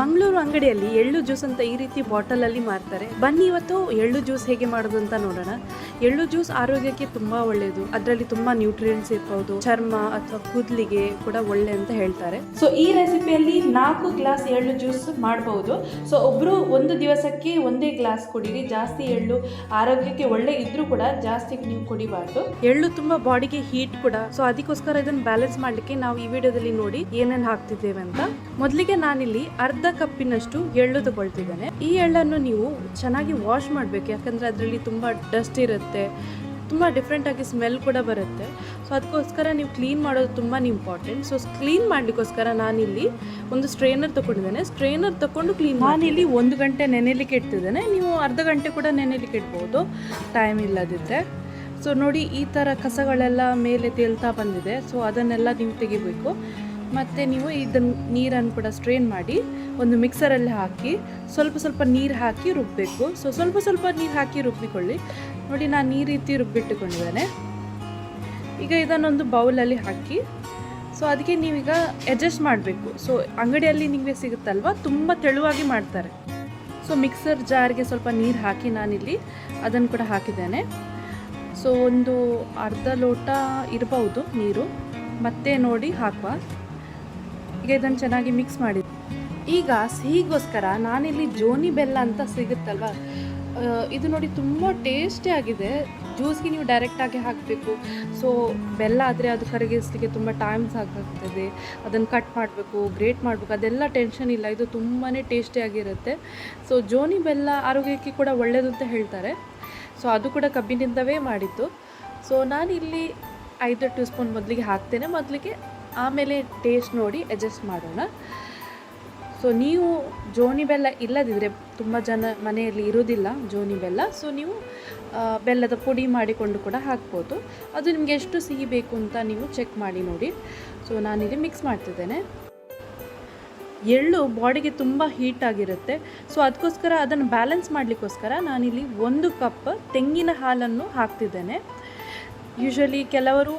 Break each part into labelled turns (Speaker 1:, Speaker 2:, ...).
Speaker 1: ಮಂಗಳೂರು ಅಂಗಡಿಯಲ್ಲಿ ಎಳ್ಳು ಜ್ಯೂಸ್ ಅಂತ ಈ ರೀತಿ ಬಾಟಲ್ ಅಲ್ಲಿ ಮಾರ್ತಾರೆ. ಬನ್ನಿ ಇವತ್ತು ಎಳ್ಳು ಜ್ಯೂಸ್ ಹೇಗೆ ಮಾಡೋದು ಅಂತ ನೋಡೋಣ. ಎಳ್ಳು ಜ್ಯೂಸ್ ಆರೋಗ್ಯಕ್ಕೆ ತುಂಬಾ ಒಳ್ಳೆಯದು ಅದರಲ್ಲಿ ತುಂಬಾ ನ್ಯೂಟ್ರಿಯೆಂಟ್ಸ್ ಇರ್ಬೋದು. ಚರ್ಮ ಅಥವಾ ಕೂದಲಿಗೆ ಕೂಡ ಒಳ್ಳೆ ಅಂತ ಹೇಳ್ತಾರೆ. ಸೊ ಈ ರೆಸಿಪಿಯಲ್ಲಿ ನಾಲ್ಕು ಗ್ಲಾಸ್ ಎಳ್ಳು ಜ್ಯೂಸ್ ಮಾಡಬಹುದು ಸೊ ಒಬ್ರು ಒಂದು ದಿವಸಕ್ಕೆ ಒಂದೇ ಗ್ಲಾಸ್ ಕುಡೀರಿ. ಜಾಸ್ತಿ ಎಳ್ಳು ಆರೋಗ್ಯಕ್ಕೆ ಒಳ್ಳೆ ಇದ್ರೂ ಕೂಡ ಜಾಸ್ತಿ ನೀವು ಕುಡಿಬಾರ್ದು. ಎಳ್ಳು ತುಂಬಾ ಬಾಡಿಗೆ ಹೀಟ್ ಕೂಡ. ಸೊ ಅದಕ್ಕೋಸ್ಕರ ಇದನ್ನ ಬ್ಯಾಲೆನ್ಸ್ ಮಾಡ್ಲಿಕ್ಕೆ ನಾವು ಈ ವಿಡಿಯೋದಲ್ಲಿ ನೋಡಿ ಏನೇನು ಹಾಕ್ತಿದ್ದೇವೆ ಅಂತ. ಮೊದಲಿಗೆ ನಾನಿಲ್ಲಿ ಅರ್ಧ ಕಪ್ಪಿನಷ್ಟು ಎಳ್ಳು ತಗೊಳ್ತಿದ್ದೇನೆ. ಈ ಎಳ್ಳನ್ನು ನೀವು ಚೆನ್ನಾಗಿ ವಾಶ್ ಮಾಡಬೇಕು, ಯಾಕಂದರೆ ಅದರಲ್ಲಿ ತುಂಬ ಡಸ್ಟ್ ಇರುತ್ತೆ, ತುಂಬ ಡಿಫ್ರೆಂಟಾಗಿ ಸ್ಮೆಲ್ ಕೂಡ ಬರುತ್ತೆ. ಸೊ ಅದಕ್ಕೋಸ್ಕರ ನೀವು ಕ್ಲೀನ್ ಮಾಡೋದು ತುಂಬಾ ಇಂಪಾರ್ಟೆಂಟ್ ಸೊ ಕ್ಲೀನ್ ಮಾಡಲಿಕ್ಕೋಸ್ಕರ ನಾನಿಲ್ಲಿ ಒಂದು ಸ್ಟ್ರೈನರ್ ತಗೊಂಡಿದ್ದೇನೆ. ಸ್ಟ್ರೈನರ್ ತೊಗೊಂಡು ಕ್ಲೀನ್ ನಾನಿಲ್ಲಿ ಒಂದು ಗಂಟೆ ನೆನೆಲಿಕ್ಕೆ ಇಡ್ತಿದ್ದೇನೆ ನೀವು ಅರ್ಧ ಗಂಟೆ ಕೂಡ ನೆನೆಲಿಕ್ಕೆ ಇಡ್ಬೋದು. ಟೈಮ್ ಇಲ್ಲದಿದ್ದರೆ ಸೊ ನೋಡಿ ಈ ಥರ ಕಸಗಳೆಲ್ಲ ಮೇಲೆ ತೇಲ್ತಾ ಬಂದಿದೆ. ಸೊ ಅದನ್ನೆಲ್ಲ ನೀವು ತೆಗಿಬೇಕು. ಮತ್ತು ನೀವು ಇದನ್ನು ನೀರನ್ನು ಕೂಡ ಸ್ಟ್ರೈನ್ ಮಾಡಿ ಒಂದು ಮಿಕ್ಸರಲ್ಲಿ ಹಾಕಿ ಸ್ವಲ್ಪ ಸ್ವಲ್ಪ ನೀರು ಹಾಕಿ ರುಬ್ಬಬೇಕು ಸೊ ಸ್ವಲ್ಪ ಸ್ವಲ್ಪ ನೀರು ಹಾಕಿ ರುಬ್ಬಿಕೊಳ್ಳಿ. ನೋಡಿ, ನಾನು ಈ ರೀತಿ ರುಬ್ಬಿಟ್ಟುಕೊಂಡಿದ್ದೇನೆ. ಈಗ ಇದನ್ನೊಂದು ಬೌಲಲ್ಲಿ ಹಾಕಿ ಸೊ ಅದಕ್ಕೆ ನೀವೀಗ ಅಡ್ಜಸ್ಟ್ ಮಾಡಬೇಕು. ಸೊ ಅಂಗಡಿಯಲ್ಲಿ ನಿಮಗೆ ಸಿಗುತ್ತಲ್ವ? ತುಂಬ ತೆಳುವಾಗಿ ಮಾಡ್ತಾರೆ. ಸೊ ಮಿಕ್ಸರ್ ಜಾರ್ಗೆ ಸ್ವಲ್ಪ ನೀರು ಹಾಕಿ ನಾನಿಲ್ಲಿ ಅದನ್ನು ಕೂಡ ಹಾಕಿದ್ದೇನೆ. ಸೊ ಒಂದು ಅರ್ಧ ಲೋಟ ಇರಬಹುದು ನೀರು. ಮತ್ತೆ ನೋಡಿ ಹಾಕುವ. ಈಗ ಇದನ್ನು ಚೆನ್ನಾಗಿ ಮಿಕ್ಸ್ ಮಾಡಿ ಈಗ ಸಿಹಿಗೋಸ್ಕರ ನಾನಿಲ್ಲಿ ಜೋನಿ ಬೆಲ್ಲ ಅಂತ ಸಿಗುತ್ತಲ್ವ? ಇದು ನೋಡಿ ತುಂಬ ಟೇಸ್ಟಿ ಆಗಿದೆ. ಜ್ಯೂಸ್ಗೆ ನೀವು ಡೈರೆಕ್ಟಾಗಿ ಹಾಕಬೇಕು. ಸೊ ಬೆಲ್ಲ ಆದರೆ ಅದು ಕರಗಿಸ್ಲಿಕ್ಕೆ ತುಂಬ ಟೈಮ್ ಸಾಕಾಗ್ತದೆ. ಅದನ್ನು ಕಟ್ ಮಾಡಬೇಕು ಗ್ರೇಟ್ ಮಾಡಬೇಕು. ಅದೆಲ್ಲ ಟೆನ್ಷನ್ ಇಲ್ಲ. ಇದು ತುಂಬಾ ಟೇಸ್ಟಿಯಾಗಿರುತ್ತೆ ಸೊ ಜೋನಿ ಬೆಲ್ಲ ಆರೋಗ್ಯಕ್ಕೆ ಕೂಡ ಒಳ್ಳೆಯದು ಅಂತ ಹೇಳ್ತಾರೆ. ಸೊ ಅದು ಕೂಡ ಕಬ್ಬಿನಿಂದವೇ ಮಾಡಿದ್ದು. ಸೊ ನಾನಿಲ್ಲಿ ಐದು ಟೀ ಸ್ಪೂನ್ ಮೊದಲಿಗೆ ಹಾಕ್ತೇನೆ. ಮೊದಲಿಗೆ ಆಮೇಲೆ ಟೇಸ್ಟ್ ನೋಡಿ ಅಡ್ಜಸ್ಟ್ ಮಾಡೋಣ. ಸೊ ನೀವು ಜೋನಿ ಬೆಲ್ಲ ಇಲ್ಲದಿದ್ದರೆ ತುಂಬ ಜನ ಮನೆಯಲ್ಲಿ ಇರೋದಿಲ್ಲ ಜೋನಿ ಬೆಲ್ಲ. ಸೊ ನೀವು ಬೆಲ್ಲದ ಪುಡಿ ಮಾಡಿಕೊಂಡು ಕೂಡ ಹಾಕ್ಬೋದು. ಅದು ನಿಮಗೆ ಎಷ್ಟು ಸಿಹಿ ಬೇಕು ಅಂತ ನೀವು ಚೆಕ್ ಮಾಡಿ ನೋಡಿ. ಸೊ ನಾನಿಲ್ಲಿ ಮಿಕ್ಸ್ ಮಾಡ್ತಿದ್ದೇನೆ. ಎಳ್ಳು ಬಾಡಿಗೆ ತುಂಬ ಹೀಟ್ ಆಗಿರುತ್ತೆ. ಸೊ ಅದಕ್ಕೋಸ್ಕರ ಅದನ್ನು ಬ್ಯಾಲೆನ್ಸ್ ಮಾಡಲಿಕ್ಕೋಸ್ಕರ ನಾನಿಲ್ಲಿ ಒಂದು ಕಪ್ ತೆಂಗಿನ ಹಾಲನ್ನು ಹಾಕ್ತಿದ್ದೇನೆ. ಯೂಶ್ವಲಿ ಕೆಲವರು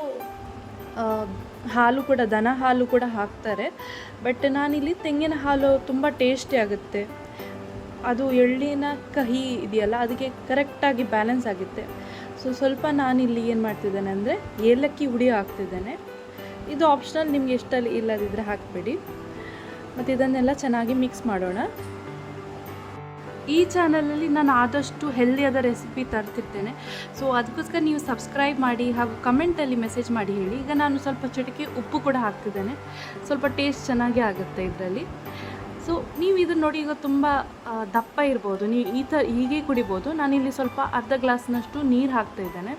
Speaker 1: ಹಾಲು ಕೂಡ, ದನ ಹಾಲು ಕೂಡ ಹಾಕ್ತಾರೆ. ಬಟ್ ನಾನಿಲ್ಲಿ ತೆಂಗಿನ ಹಾಲು ತುಂಬ ಟೇಸ್ಟಿ ಆಗುತ್ತೆ. ಅದು ಎಳ್ಳಿನ ಕಹಿ ಇದೆಯಲ್ಲ, ಅದಕ್ಕೆ ಕರೆಕ್ಟಾಗಿ ಬ್ಯಾಲೆನ್ಸ್ ಆಗುತ್ತೆ. ಸೊ ಸ್ವಲ್ಪ ನಾನಿಲ್ಲಿ ಏನು ಮಾಡ್ತಿದ್ದೇನೆ ಅಂದರೆ, ಏಲಕ್ಕಿ ಹುಡಿ ಹಾಕ್ತಿದ್ದೇನೆ. ಇದು ಆಪ್ಷನಲ್ ನಿಮ್ಗೆ ಇಷ್ಟಲ್ಲಿ ಇಲ್ಲದಿದ್ದರೆ ಹಾಕಬೇಡಿ. ಮತ್ತು ಇದನ್ನೆಲ್ಲ ಚೆನ್ನಾಗಿ ಮಿಕ್ಸ್ ಮಾಡೋಣ. ಈ ಚಾನಲಲ್ಲಿ ನಾನು ಆದಷ್ಟು ಹೆಲ್ದಿಯಾದ ರೆಸಿಪಿ ತರ್ತಿರ್ತೇನೆ. ಸೊ ಅದಕ್ಕೋಸ್ಕರ ನೀವು ಸಬ್ಸ್ಕ್ರೈಬ್ ಮಾಡಿ ಹಾಗೂ ಕಮೆಂಟಲ್ಲಿ ಮೆಸೇಜ್ ಮಾಡಿ ಹೇಳಿ. ಈಗ ನಾನು ಸ್ವಲ್ಪ ಚಟಿಕೆ ಉಪ್ಪು ಕೂಡ ಹಾಕ್ತಿದ್ದೇನೆ. ಸ್ವಲ್ಪ ಟೇಸ್ಟ್ ಚೆನ್ನಾಗಿ ಆಗುತ್ತೆ ಇದರಲ್ಲಿ. ಸೊ ನೀವು ಇದನ್ನು ನೋಡಿ ಈಗ ತುಂಬ ದಪ್ಪ ಇರ್ಬೋದು. ನೀವು ಈ ಥರ ಹೀಗೆ ಕುಡಿಬೋದು. ನಾನಿಲ್ಲಿ ಸ್ವಲ್ಪ ಅರ್ಧ ಗ್ಲಾಸ್ನಷ್ಟು ನೀರು ಹಾಕ್ತಾ ಇದ್ದೇನೆ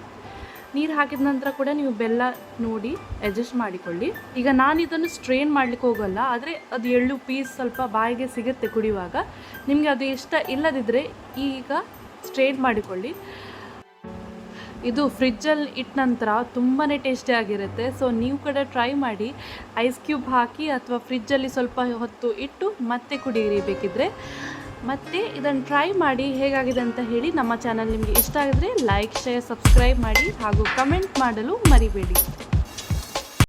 Speaker 1: ನೀರು ಹಾಕಿದ ನಂತರ ಕೂಡ ನೀವು ಬೆಲ್ಲ ನೋಡಿ ಅಡ್ಜಸ್ಟ್ ಮಾಡಿಕೊಳ್ಳಿ. ಈಗ ನಾನು ಇದನ್ನು ಸ್ಟ್ರೈನ್ ಮಾಡ್ಲಿಕ್ಕೆ ಹೋಗಲ್ಲ, ಆದರೆ ಅದು ಎಳ್ಳು ಪೀಸ್ ಸ್ವಲ್ಪ ಬಾಯಿಗೆ ಸಿಗುತ್ತೆ ಕುಡಿಯುವಾಗ. ನಿಮಗೆ ಅದು ಇಷ್ಟ ಇಲ್ಲದಿದ್ದರೆ ಈಗ ಸ್ಟ್ರೈನ್ ಮಾಡಿಕೊಳ್ಳಿ. ಇದು ಫ್ರಿಜ್ಜಲ್ಲಿ ಇಟ್ಟ ನಂತರ ತುಂಬಾ ಟೇಸ್ಟಿಯಾಗಿರುತ್ತೆ ಸೊ ನೀವು ಕೂಡ ಟ್ರೈ ಮಾಡಿ ಐಸ್ ಕ್ಯೂಬ್ ಹಾಕಿ ಅಥವಾ ಫ್ರಿಜ್ಜಲ್ಲಿ ಸ್ವಲ್ಪ ಹೊತ್ತು ಇಟ್ಟು ಮತ್ತೆ ಕುಡಿಯಿರಿ ಬೇಕಿದ್ರೆ. ಮತ್ತು ಇದನ್ನು ಟ್ರೈ ಮಾಡಿ ಹೇಗಾಗಿದೆ ಅಂತ ಹೇಳಿ ನಮ್ಮ ಚಾನಲ್ ನಿಮಗೆ ಇಷ್ಟ ಆಗಿದ್ರೆ ಲೈಕ್ ಶೇರ್ ಸಬ್ಸ್ಕ್ರೈಬ್ ಮಾಡಿ ಹಾಗೂ ಕಮೆಂಟ್ ಮಾಡಲು ಮರಿಬೇಡಿ.